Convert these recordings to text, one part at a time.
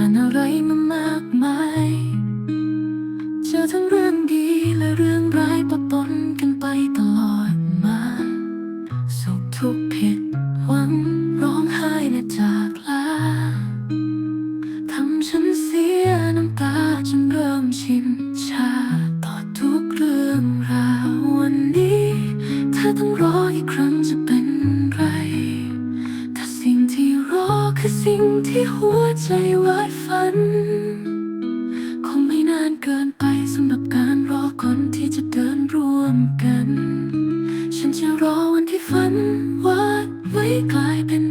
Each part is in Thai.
ผ่านอะไรมามากมาย คือสิ่งที่หัวใจวาดฝัน คงไม่นานเกินไปสำหรับการรอคนที่จะเดินร่วมกัน ฉันจะรอวันที่ฝันวาดไว้กลายเป็น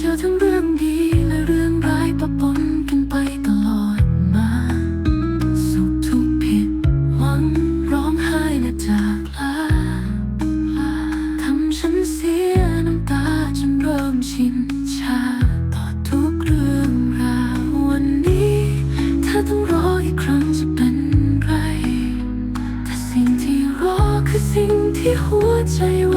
เจอทั้งเรื่องดีและเรื่องร้ายปะปนกันไปตลอดมา สุขทุกข์ผิดหวังร้องไห้และจากลาทำฉันเสียน้ำตาจนเริ่มชินชาต่อทุกเรื่องราววันนี้ถ้าต้องรออีกครั้งจะเป็นไร แต่สิ่งที่รอคือสิ่งที่หัวใจไว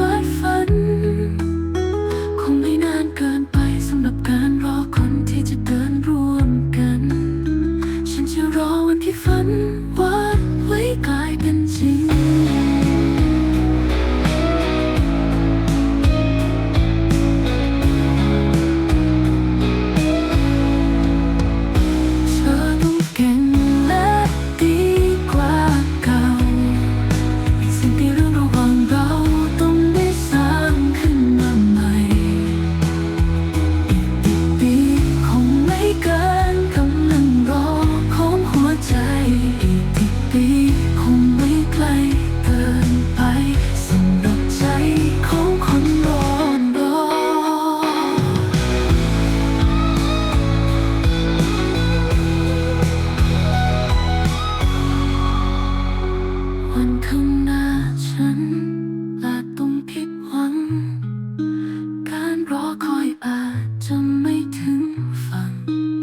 คอยอาจจะไม่ถึงฝั่ง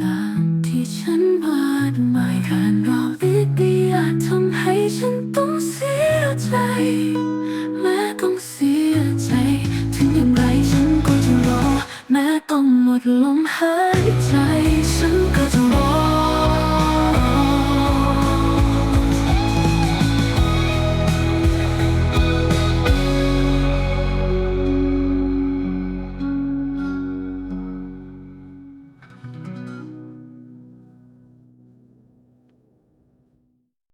ตามที่ฉันวาดหมายการรอ